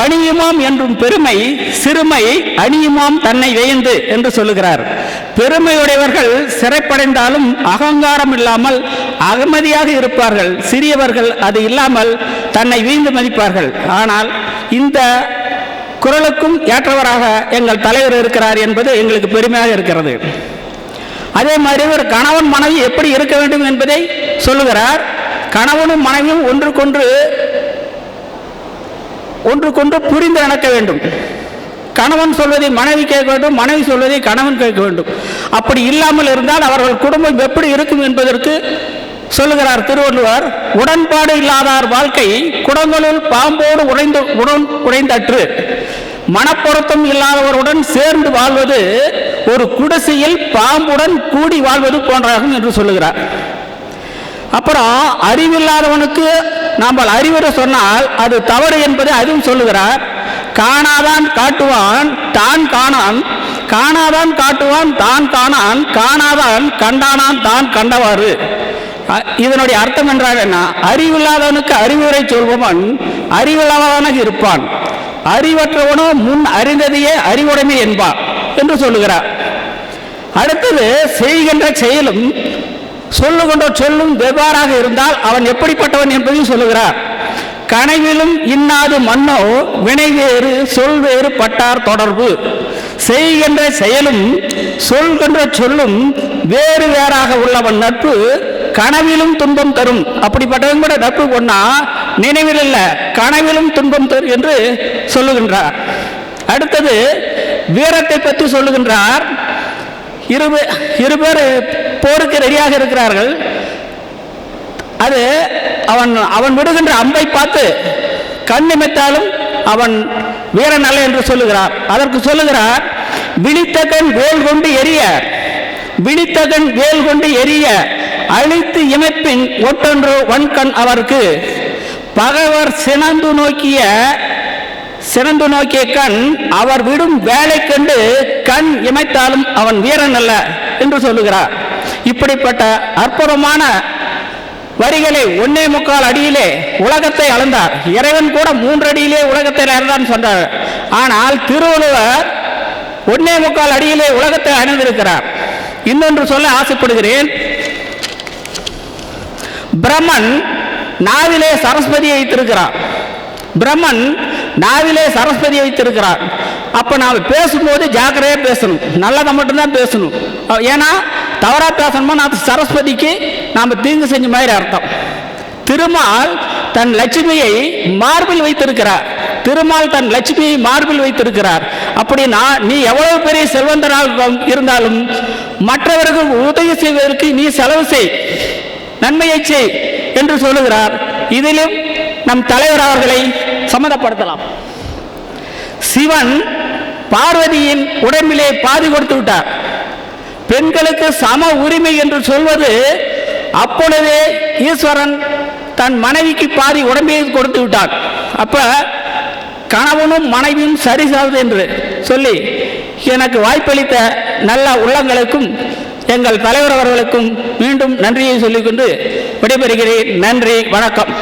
பணியுமாம் என்றும் பெருமை சிறுமை அணியுமாம் தன்னை வேந்து என்று சொல்லுகிறார். பெருமையுடையவர்கள் சிறைப்படைந்தாலும் அகங்காரம் இல்லாமல் அகமதியாக இருப்பார்கள். சிறியவர்கள் அது இல்லாமல் தன்னை வீழ்ந்து மதிப்பார்கள். ஆனால் இந்த குரலுக்கும் ஏற்றவராக எங்கள் தலைவர் இருக்கிறார் என்பது எங்களுக்கு பெருமையாக இருக்கிறது. அதே மாதிரி ஒரு கணவன் மனைவி எப்படி இருக்க வேண்டும் என்பதை சொல்லுகிறார். கணவனும் மனைவியும் ஒன்றுக்கொன்று ஒன்றுக்கொன்று புரிந்து நடக்க வேண்டும். கணவன் சொல்வதை மனைவி கேட்க வேண்டும் மனைவி சொல்வதை கணவன் கேட்க வேண்டும். அப்படி இல்லாமல் இருந்தால் அவர்கள் குடும்பம் எப்படி இருக்கும் என்பதற்கு சொல்லுகிறார் திருவள்ளுவர் உடன்பாடு இல்லாதார் வாழ்க்கை குடங்களுள் பாம்போடு உடைந்து உடன் உடைந்தற்று. மனப்பொருத்தம் இல்லாதவருடன் சேர்ந்து வாழ்வது ஒரு குடிசையில் பாம்புடன் கூடி வாழ்வது போன்றாகும் என்று சொல்லுகிறார். அப்புறம் அறிவில்லாதவனுக்கு நாம் அறிவுரை சொன்னால் அது தவறு என்பதை அதுவும் சொல்லுகிறார். காணாதான் காட்டுவான் தான் காணான். காணாதான் காட்டுவான் தான் காணான். காணாதான் கண்டானான் தான் கண்டவாறு. இதனுடைய அர்த்தம் என்றால் என்ன? அறிவில்லாதவனுக்கு அறிவுரை சொல்பவன் அறிவில்லாதவனாக இருப்பான். அறிவற்றவனோ முன் அறிந்ததையே அறிவுடைமை என்பான் என்று சொல்லுகிறார். அடுத்தது செய்கின்ற செயலும் சொல்லுகின்ற சொல்லும் வெவ்வாறாக இருந்தால் அவன் எப்படிப்பட்டவன் என்பதையும் சொல்லுகிறார். கனவிலும் இன்னாது மன்னோ வினை வேறு சொல் வேறு பட்டார் தொடர்பு. செய்கின்ற செயலும் சொல்கின்ற சொல்லும் வேறு வேறாக உள்ளவன் நட்பு கனவிலும் துன்பம் தரும். அப்படிப்பட்டவன் கூட நட்பு கொண்டா நினைவில் இல்லை கனவிலும் துன்பம் தரும் என்று சொல்லுகின்றார். அடுத்தது வீரத்தை பற்றி சொல்லுகின்றார். இரு இருபேர் போருக்கு ரெடியாக இருக்கிறார்கள். அது அவன் அவன் விடுகின்ற அம்பை பார்த்து கண் நிமித்தாலும் அவன் வீரன் அல்ல என்று சொல்லுகிறார். அதற்கு சொல்லுகிறார் விழித்தகன் வேல் கொண்டு எரிய விழித்தகன் வேல் கொண்டு எரிய அழித்து இமைப்பின் ஒட்டொன்று வன்கண் அவருக்கு. பகைவர் சினந்து நோக்கிய சிறந்து நோக்கிய கண் அவர் விடும் வேலை கண்டு கண் இமைத்தாலும் அவன் வீரன் அல்ல என்று சொல்லுகிறார். இப்படிப்பட்ட அற்புதமான வரிகளை ஒன்னே முக்கால் அடியிலே உலகத்தை அளந்தார். இறைவன் கூட மூன்று அடியிலே உலகத்தை அளந்தான் சொன்னார். ஆனால் திருவள்ளுவர் ஒன்னே முக்கால் அடியிலே உலகத்தை அணிந்திருக்கிறார் இன்னொன்று சொல்ல ஆசைப்படுகிறேன். பிரம்மன் நாவிலே சரஸ்வதியை வைத்திருக்கிறார். பிரம்மன் நாவிலே சரஸ்வதியை வைத்திருக்கிறார். அப்ப நாம் பேசும்போது ஜாக்கிரதையா பேசணும். நல்லதை மட்டும்தான் பேசணும். ஏன்னா தவறாக பேசணுமா நான் சரஸ்வதிக்கு நாம தீங்கு செஞ்ச மாதிரி அர்த்தம். திருமால் தன் லட்சுமியை மார்பில் வைத்திருக்கிறார். திருமால் தன் லட்சுமியை மார்பில் வைத்திருக்கிறார். அப்படின்னா நீ எவ்வளவு பெரிய செல்வந்தனாக இருந்தாலும் மற்றவர்கள் உதவி செய்வதற்கு நீ செலவு செய் நன்மையை செய் என்று சொல்லுகிறார். இதிலும் நம் தலைவர் அவர்களை சம்மதப்படுத்தலாம் சிவன் பார்வதியின் உடம்பிலே பாதி கொடுத்து விட்டார். பெண்களுக்கு சம உரிமை என்று சொல்வது அப்பொழுதே ஈஸ்வரன் தன் மனைவிக்கு பாதி உடம்பையை கொடுத்து விட்டார் அப்ப கணவனும் மனைவியும் சரிசாவது என்று சொல்லி எனக்கு வாய்ப்பளித்த நல்ல உள்ளங்களுக்கும் எங்கள் தலைவர் அவர்களுக்கும் மீண்டும் நன்றியை சொல்லிக்கொண்டு விடைபெறுகிறேன். நன்றி வணக்கம்.